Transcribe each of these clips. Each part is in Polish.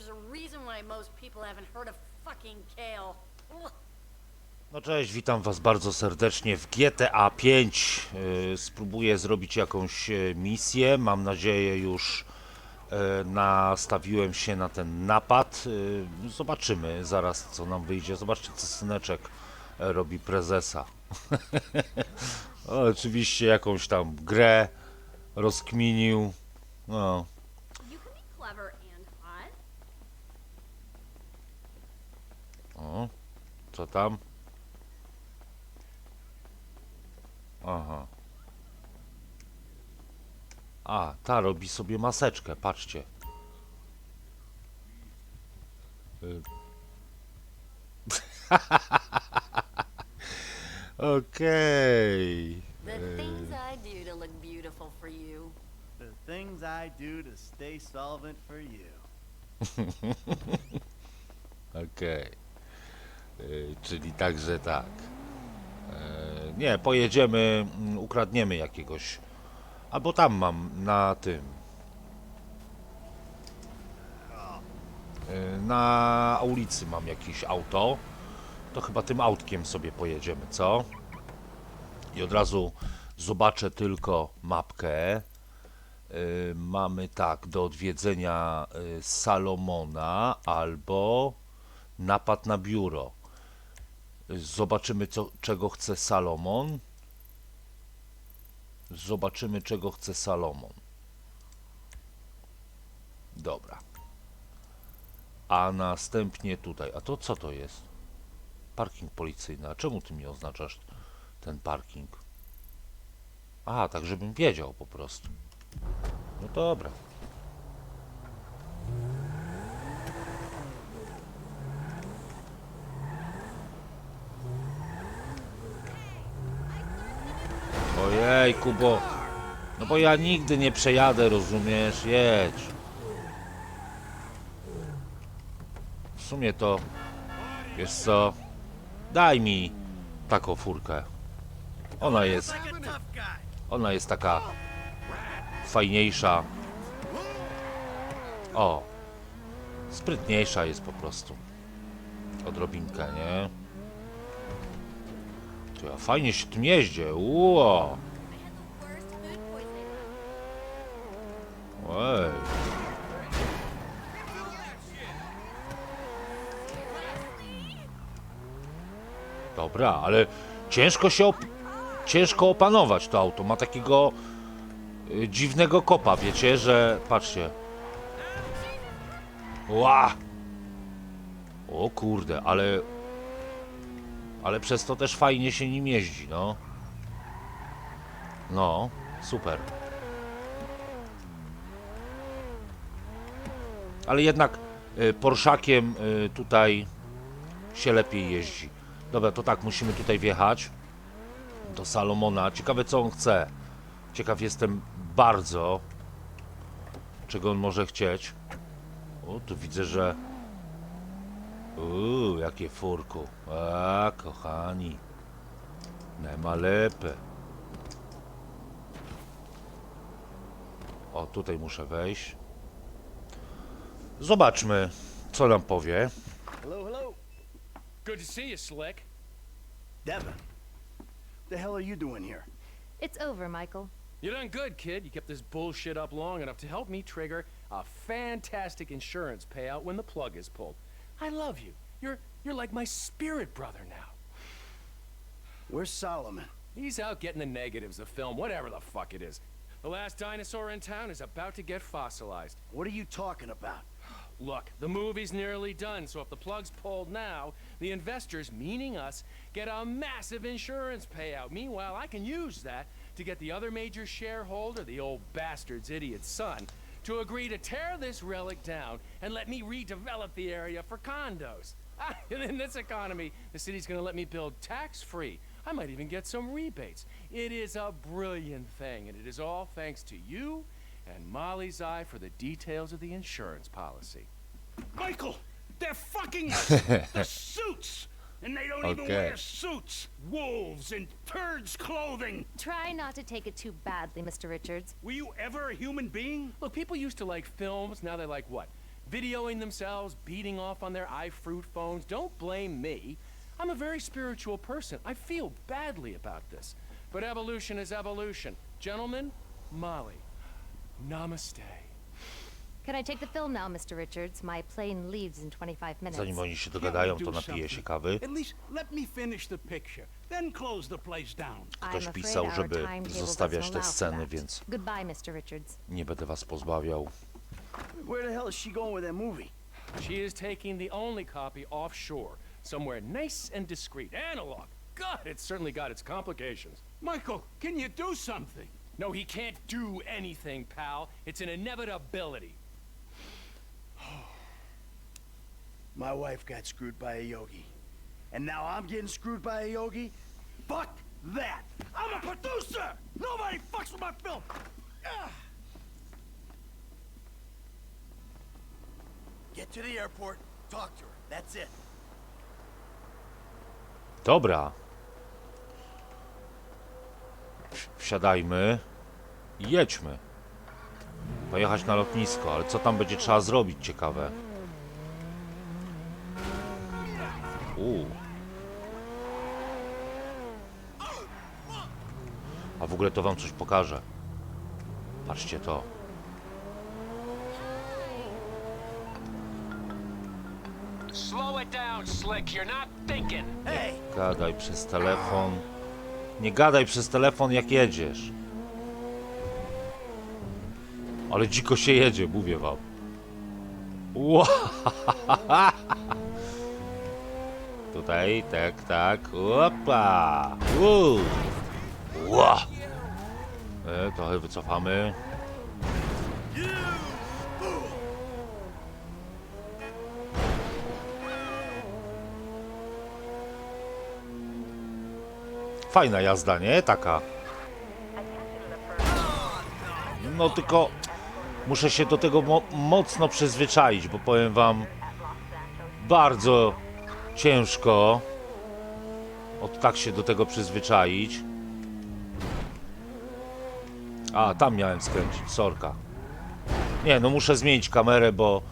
there's a reason why most people haven't heard of fucking Kale. No cześć, witam was bardzo serdecznie w GTA 5. Yy, Spróbuję zrobić jakąś e, misję. Mam nadzieję już e, nastawiłem się na ten napad. Zobaczymy zaraz co nam wyjdzie. Zobaczcie co syneczek e, robi prezesa. Oczywiście jakąś tam grę rozkminił. No, You can be clever and hot. O, co tam? Aha. A, ta robi sobie maseczkę, patrzcie. Y. Okej. The things I do to look beautiful for you. The things I do to stay solvent for you. Okej. Y, Czyli także tak. E, Nie, pojedziemy, mm, ukradniemy jakiegoś. Albo tam mam na tym. E, Na ulicy mam jakieś auto. To chyba tym autkiem sobie pojedziemy, co? I od razu zobaczę tylko mapkę. Y, mamy tak, do odwiedzenia y, Salomona albo napad na biuro. Zobaczymy, co, czego chce Salomon. Zobaczymy, czego chce Salomon. Dobra. A następnie tutaj. A to co to jest? Parking policyjny. A czemu ty mi oznaczasz ten parking? A, tak żebym wiedział po prostu. No dobra. Ojej, Kubo. No bo ja nigdy nie przejadę, rozumiesz? Jedź. W sumie to, wiesz co, daj mi taką furkę. Ona jest, ona jest taka fajniejsza. O, sprytniejsza jest po prostu. Odrobinkę, nie? Ty, a fajnie się tym jeździ. Ło! Ej. Dobra, ale ciężko się op- ciężko opanować to auto. Ma takiego y, dziwnego kopa, wiecie, że patrzcie. Ła! O kurde, ale ale przez to też fajnie się nim jeździ, no. No, super. Ale jednak y, Porszakiem y, tutaj się lepiej jeździ. Dobra, to tak, musimy tutaj wjechać do Salomona. Ciekawe, co on chce. Ciekaw jestem bardzo, czego on może chcieć. O, tu widzę, że... Uuu, jakie furku. A, kochani. Nema lepę. O, tutaj muszę wejść. Zobaczmy, co nam powie. Hello, hello. Good to see you, Slick. Devin. What the hell are you doing here? It's over, Michael. You done good, kid. You kept this bullshit up long enough to help me trigger a fantastic insurance payout when the plug is pulled. I love you. You're you're like my spirit brother now. Where's Solomon? He's out getting the negatives of film, whatever the fuck it is. The last dinosaur in town is about to get fossilized. What are you talking about? Look, the movie's nearly done, so if the plug's pulled now, the investors, meaning us, get a massive insurance payout. Meanwhile, I can use that to get the other major shareholder, the old bastard's idiot son, to agree to tear this relic down and let me redevelop the area for condos. in this economy, the city's gonna let me build tax free. I might even get some rebates. It is a brilliant thing, and it is all thanks to you and Molly's eye for the details of the insurance policy. Michael, they're fucking the suits, and they don't even wear suits. Wolves in turds' clothing. Try not to take it too badly, Mr. Richards. Were you ever a human being? Look, people used to like films, now they like what? videoing themselves beating off on their iFruit phones. Don't blame me. I'm a very spiritual person. I feel badly about this. But evolution is evolution. Gentlemen, Molly, namaste. Can I take the film now, Mr. Richards? My plane leaves in 25 minutes. Zanim oni się dogadają, do to napije się kawy. At least let me finish the picture, then close the place down. Ktoś I'm afraid pisał, our żeby timetable zostawiać te allow for sceny, that. więc Goodbye, Mr. Richards. nie będę was pozbawiał. Where the hell is she going with that movie? She is taking the only copy offshore, somewhere nice and discreet. Analog. God, it's certainly got its complications. Michael, can you do something? No, he can't do anything, pal. It's an inevitability. My wife got screwed by a yogi. And now I'm getting screwed by a yogi? Fuck that! I'm a producer! Nobody fucks with my film! Get to the airport, talk to her. That's it. Dobra. Wsi- Wsiadajmy i jedźmy. Pojechać na lotnisko, ale co tam będzie trzeba zrobić ciekawe? Uuu. A w ogóle to wam coś pokażę. Patrzcie to. Hey! Gadaj przez telefon. Nie gadaj przez telefon jak jedziesz. Ale dziko się jedzie, mówię wam. Ła! Tutaj, tak, tak. Opa! Ła! E, trochę wycofamy. Fajna jazda, nie? Taka. No tylko muszę się do tego mo mocno przyzwyczaić, bo powiem wam bardzo ciężko od tak się do tego przyzwyczaić. A, tam miałem skręcić, sorka. Nie, no muszę zmienić kamerę, bo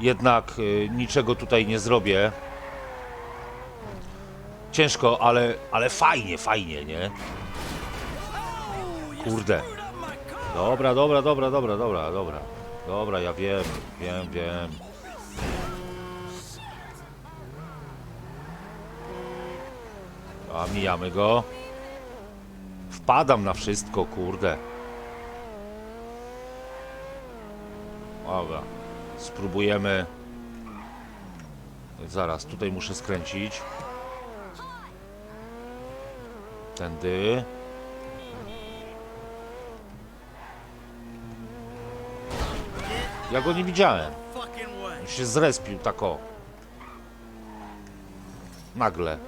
jednak y, niczego tutaj nie zrobię. Ciężko, ale, ale fajnie, fajnie, nie? Kurde. Dobra, dobra, dobra, dobra, dobra, dobra. Dobra, ja wiem, wiem, wiem. A mijamy go. Wpadam na wszystko, kurde. Dobra. Spróbujemy. Zaraz, tutaj muszę skręcić. Tędy. Ja go nie widziałem. On się zrespił tak o. Nagle.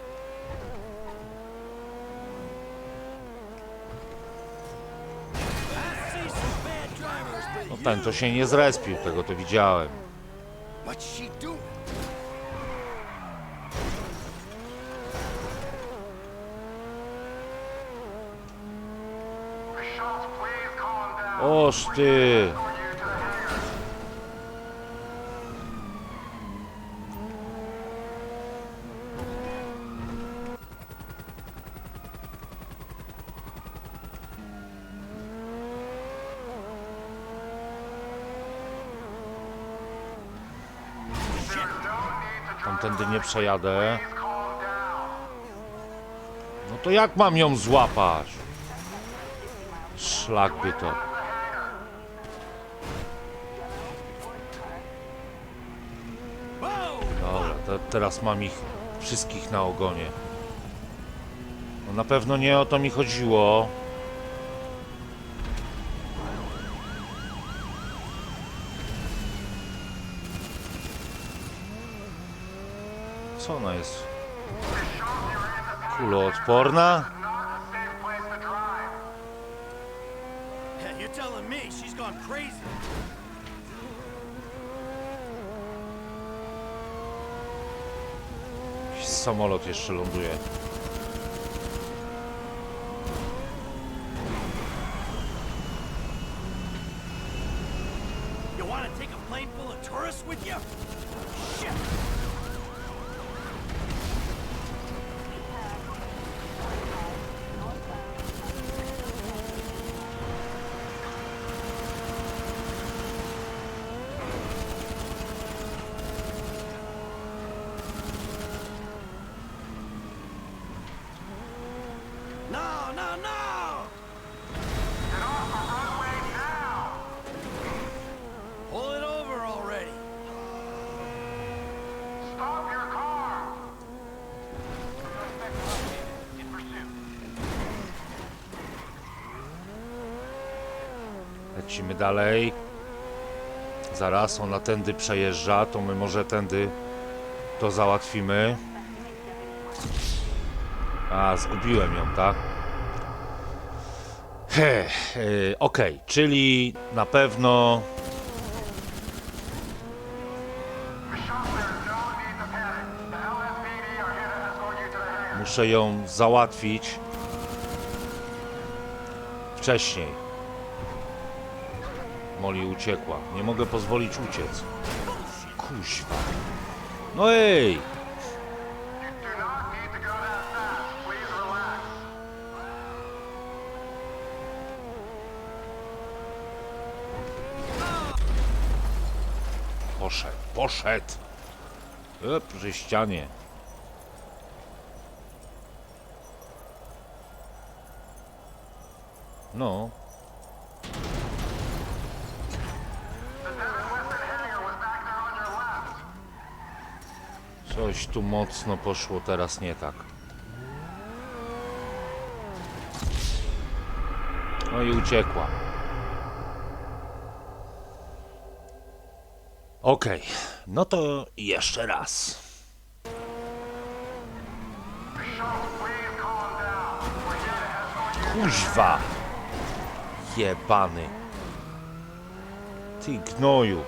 No ten to się nie zrespił, tego to widziałem. Oż. Tamtędy nie przejadę. No to jak mam ją złapać? Szlak by to. Dobra, to teraz mam ich wszystkich na ogonie. No na pewno nie o to mi chodziło. Co ona jest? Kuloodporna? Yeah, you're telling me she's gone crazy. Jakiś samolot jeszcze ląduje. Lecimy dalej. Zaraz ona tędy przejeżdża, to my może tędy to załatwimy. A, zgubiłem ją, tak? He, yy, Okej, czyli na pewno muszę ją załatwić wcześniej. Molly uciekła. Nie mogę pozwolić uciec. Kuźwa. No ej! Poszedł, poszedł! E, przy ścianie. No. Coś tu mocno poszło teraz nie tak. No i uciekła. Okej, no to jeszcze raz. Kuźwa! Jebany. Ty gnoju.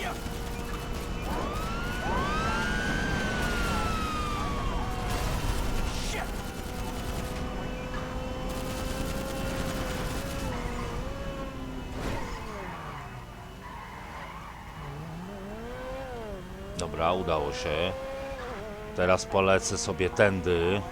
You? Shit! Dobra, udało się. Teraz polecę sobie tędy.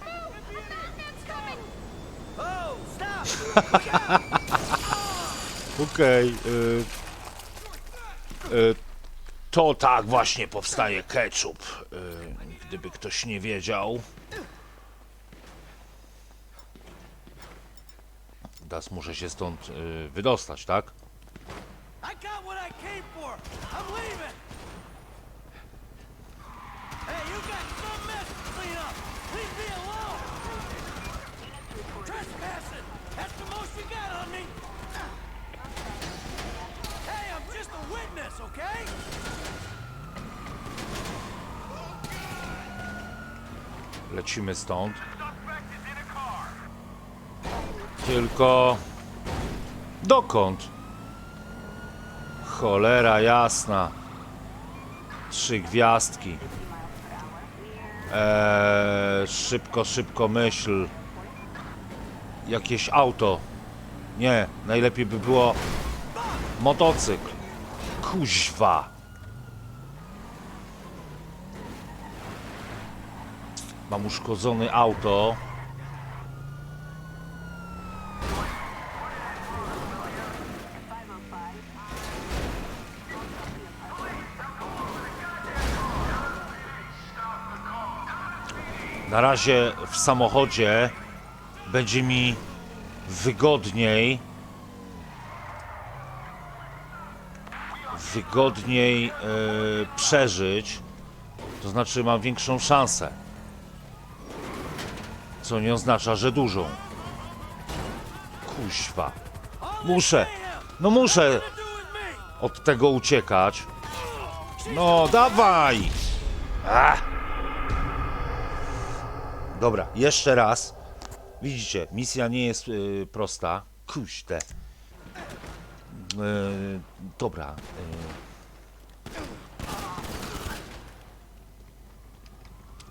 Move! A madman's coming! Oh, stop! Okej. y, y, to tak właśnie powstaje ketchup. Y, gdyby ktoś nie wiedział. Teraz muszę się stąd y, wydostać, tak? Lecimy stąd. Suspect is in a car. Tylko Dokąd? Cholera jasna. Trzy gwiazdki. Eee, szybko, szybko myśl. Jakieś auto. Nie, najlepiej by było motocykl. Kuźwa. Mam uszkodzone auto. Na razie w samochodzie będzie mi wygodniej. Wygodniej e, przeżyć. To znaczy mam większą szansę. Co nie oznacza, że dużą. Kuźwa. Muszę. No muszę od tego uciekać. No, dawaj! Ach. Dobra, jeszcze raz. Widzicie, misja nie jest y, prosta. Kuźte. Y, dobra. y.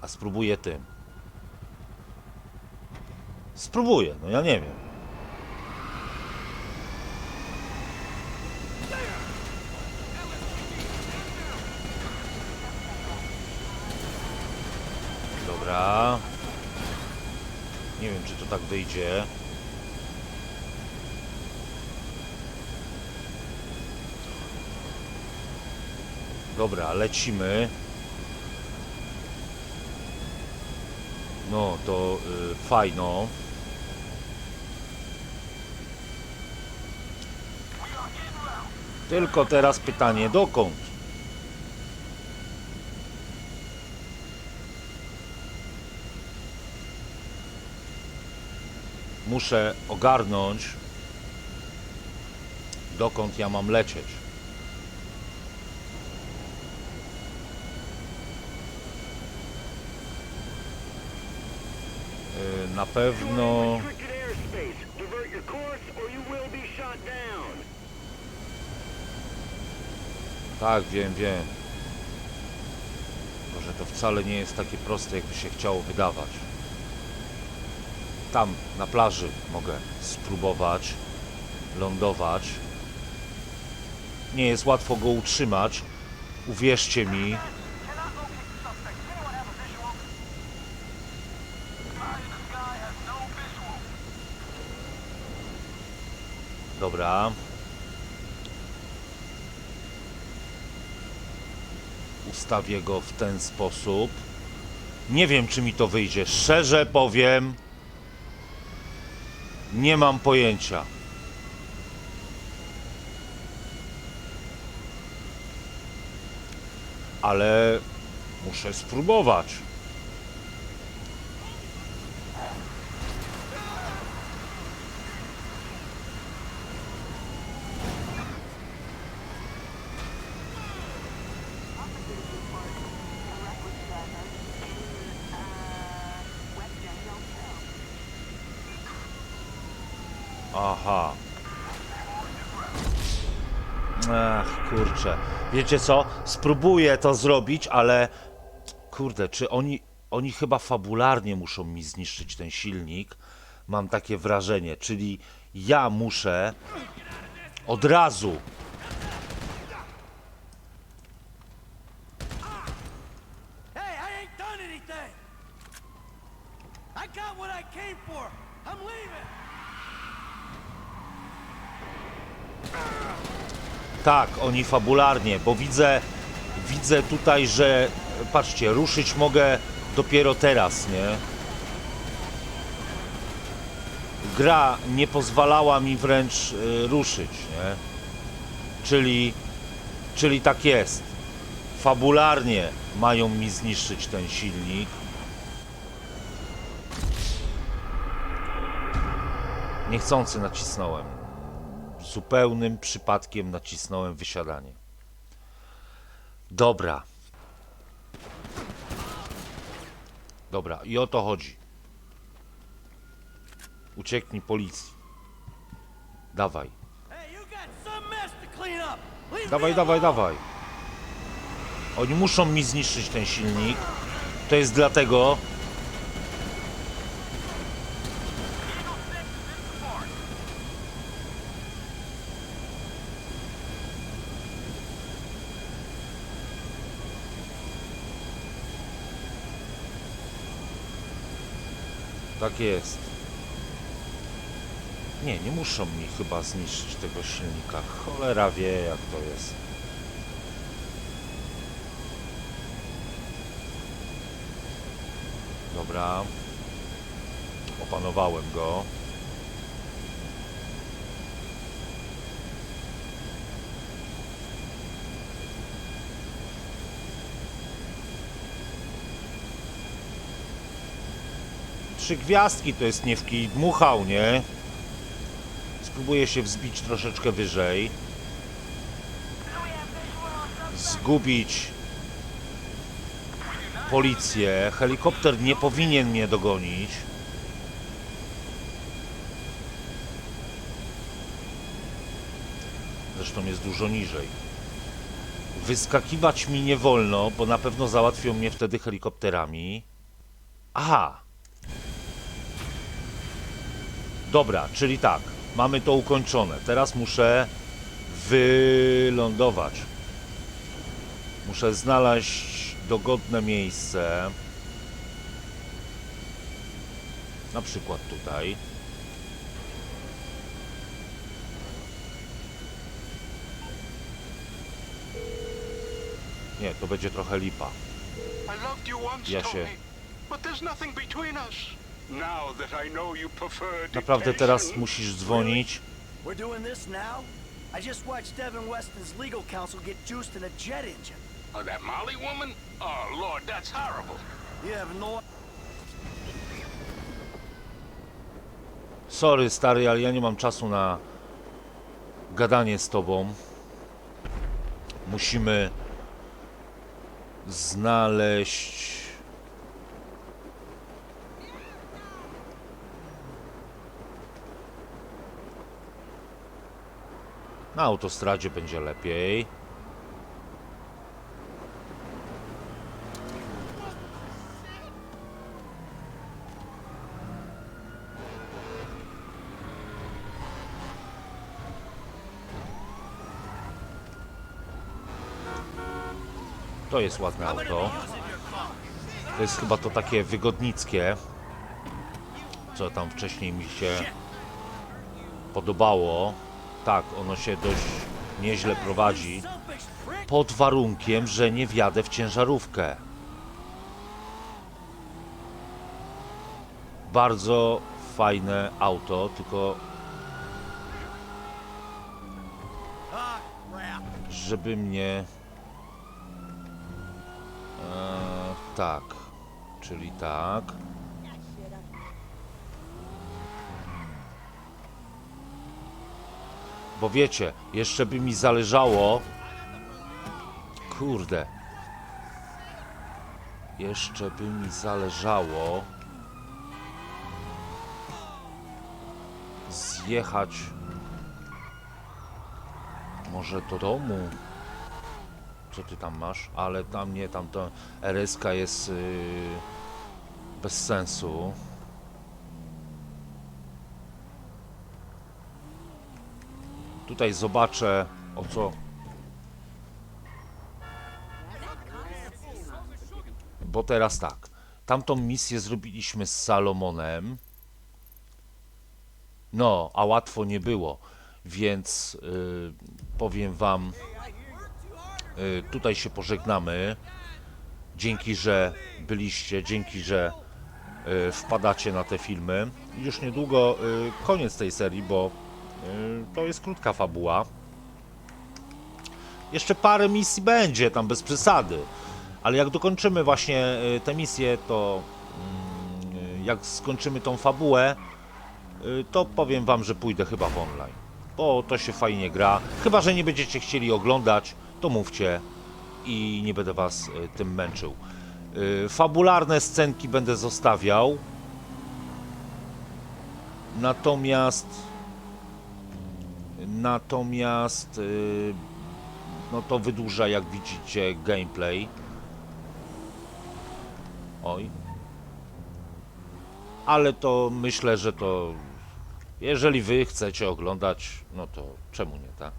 A spróbuję tym. Spróbuję, no ja nie wiem. Dobra. Nie wiem, czy to tak wyjdzie. Dobra, lecimy. No, to y, fajno. Tylko teraz pytanie, dokąd? Muszę ogarnąć, dokąd ja mam lecieć. Y, Na pewno... Tak, wiem, wiem. Że to wcale nie jest takie proste, jakby się chciało wydawać. Tam, na plaży mogę spróbować lądować. Nie jest łatwo go utrzymać. Uwierzcie mi. Dobra. Ustawię go w ten sposób. Nie wiem, czy mi to wyjdzie. Szczerze powiem, nie mam pojęcia. Ale muszę spróbować. Aha. Ach, kurczę. Wiecie co? Spróbuję to zrobić, ale kurde, czy oni oni chyba fabularnie muszą mi zniszczyć ten silnik? Mam takie wrażenie, czyli ja muszę od razu Hey, I ain't done anything! I got what I came for! I'm leaving! Tak, oni fabularnie, bo widzę, widzę tutaj, że patrzcie, ruszyć mogę dopiero teraz, nie? Gra nie pozwalała mi wręcz y, ruszyć, nie? Czyli, czyli tak jest. Fabularnie mają mi zniszczyć ten silnik. Niechcący nacisnąłem zupełnym przypadkiem nacisnąłem wysiadanie. Dobra. Dobra, i o to chodzi. Ucieknij policji. Dawaj. Dawaj, dawaj, dawaj. Oni muszą mi zniszczyć ten silnik. To jest dlatego... Tak jest. Nie, nie muszą mi chyba zniszczyć tego silnika. Cholera wie jak to jest. Dobra. Opanowałem go. Trzy gwiazdki to jest nie w kij dmuchał, nie? Spróbuję się wzbić troszeczkę wyżej. Zgubić policję. Helikopter nie powinien mnie dogonić. Zresztą jest dużo niżej. Wyskakiwać mi nie wolno, bo na pewno załatwią mnie wtedy helikopterami. Aha! Dobra, czyli tak, mamy to ukończone. Teraz muszę wylądować. Muszę znaleźć dogodne miejsce. Na przykład tutaj. Nie, to będzie trochę lipa. Ja się- but there's nothing between us. Now that I know you prefer Naprawdę teraz musisz dzwonić. We're doing this now? I just watched Devin Weston's legal counsel get juiced in a jet engine. Oh, that Molly woman? Oh, Lord, that's horrible. You have no Sorry stary, ale ja nie mam czasu na gadanie z tobą. Musimy znaleźć Na autostradzie będzie lepiej. To jest ładne auto. To jest chyba to takie wygodnickie, co tam wcześniej mi się podobało. Tak, ono się dość nieźle prowadzi, pod warunkiem, że nie wjadę w ciężarówkę. Bardzo fajne auto, tylko żeby mnie. E, tak, czyli tak. Bo wiecie, jeszcze by mi zależało. Kurde. Jeszcze by mi zależało. Zjechać. Może do domu. Co ty tam masz? Ale tam nie, tam to RSK jest yy, bez sensu. Tutaj zobaczę o co. Bo teraz tak. Tamtą misję zrobiliśmy z Salomonem. No, a łatwo nie było. Więc yy, powiem wam. Y, tutaj się pożegnamy. Dzięki, że byliście, dzięki, że y, wpadacie na te filmy. Już niedługo y, koniec tej serii, bo y, to jest krótka fabuła. Jeszcze parę misji będzie, tam bez przesady. Ale jak dokończymy właśnie y, te misje, to mm, y, jak skończymy tą fabułę, y, to powiem wam, że pójdę chyba w online. Bo to się fajnie gra. Chyba, że nie będziecie chcieli oglądać, to mówcie i nie będę was y, tym męczył. Y, Fabularne scenki będę zostawiał. Natomiast Natomiast y, no to wydłuża, jak widzicie, gameplay. Oj. Ale to myślę, że to jeżeli wy chcecie oglądać, no to czemu nie, tak?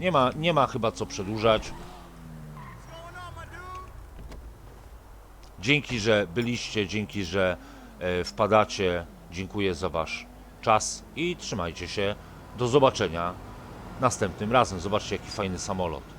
Nie ma, nie ma chyba co przedłużać. Dzięki, że byliście, dzięki, że e, wpadacie. Dziękuję za wasz czas i trzymajcie się. Do zobaczenia następnym razem. Zobaczcie, jaki fajny samolot.